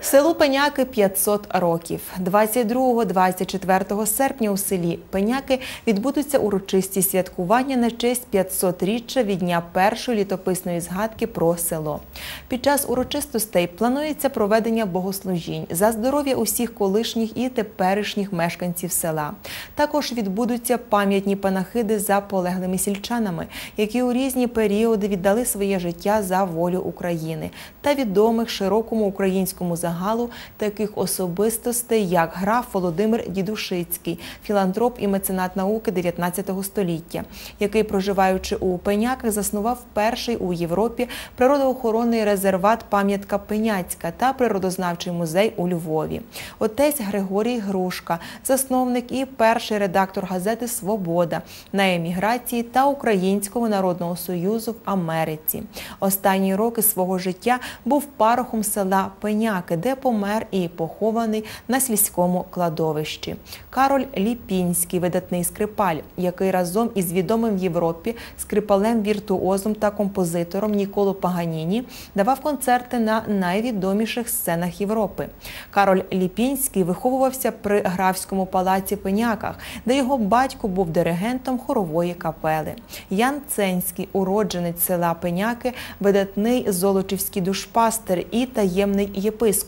Селу Пеняки 500 років. 22-24 серпня у селі Пеняки відбудуться урочисті святкування на честь 500-річчя від дня першої літописної згадки про село. Під час урочистостей планується проведення богослужінь за здоров'я усіх колишніх і теперішніх мешканців села. Також відбудуться пам'ятні панахиди за полеглими сільчанами, які у різні періоди віддали своє життя за волю України та відомих широкому українському загалу таких особистостей, як граф Володимир Дідушицький, філантроп і меценат науки 19 століття, який, проживаючи у Пеняках, заснував перший у Європі природоохоронний резерват пам'ятка Пеняцька та природознавчий музей у Львові. Отець Григорій Грушка, засновник і перший редактор газети Свобода на еміграції та Українського народного союзу в Америці. Останні роки свого життя був парохом села Пеняки, де помер і похований на сільському кладовищі. Кароль Ліпінський, видатний скрипаль, який разом із відомим в Європі скрипалем, віртуозом та композитором Ніколо Паганіні давав концерти на найвідоміших сценах Європи. Кароль Ліпінський виховувався при графському палаці Пеняках, де його батько був диригентом хорової капели. Ян Ценський, уродженець села Пеняки, видатний золочівський душпастер і таємний єпископ,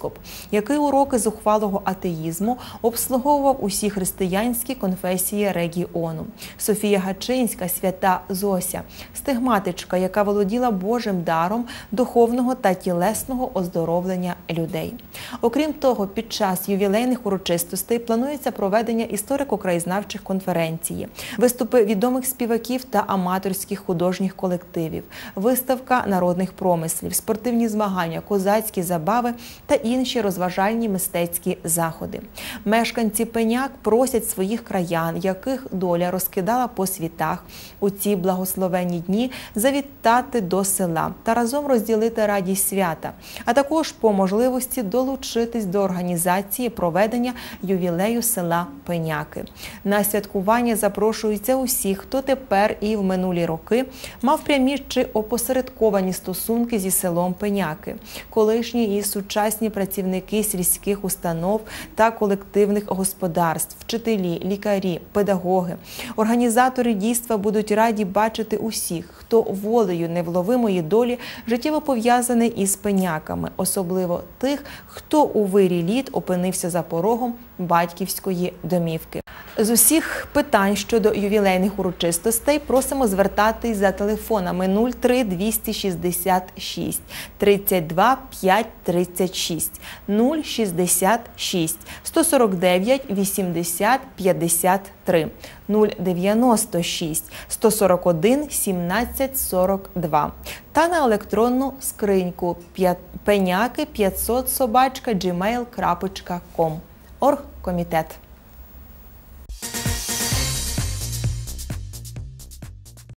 який у роки зухвалого атеїзму обслуговував усі християнські конфесії регіону. Софія Гачинська, свята Зося, стигматичка, яка володіла Божим даром духовного та тілесного оздоровлення людей. Окрім того, під час ювілейних урочистостей планується проведення історико-краєзнавчих конференцій, виступи відомих співаків та аматорських художніх колективів, виставка народних промислів, спортивні змагання, козацькі забави та інші розважальні мистецькі заходи. Мешканці пеняк просять своїх краян, яких доля розкидала по світах у ці благословенні дні, завітати до села та разом розділити радість свята, а також по можливості долучитись до організації проведення ювілею села Пеняки. На святкування запрошуються усі, хто тепер і в минулі роки мав прямі чи опосередковані стосунки зі селом Пеняки, колишні і сучасні працівники сільських установ та колективних господарств, вчителі, лікарі, педагоги. Організатори дійства будуть раді бачити усіх, хто волею невловимої долі життєво пов'язаний із пеняками, особливо тих, хто у вирі літ опинився за порогом батьківської домівки. З усіх питань щодо ювілейних урочистостей просимо звертатись за телефонами 03 266 32 5 36 066 149 80 53 096 141 17 42 та на електронну скриньку пеняки 500 собачка gmail.com Оргкомітет.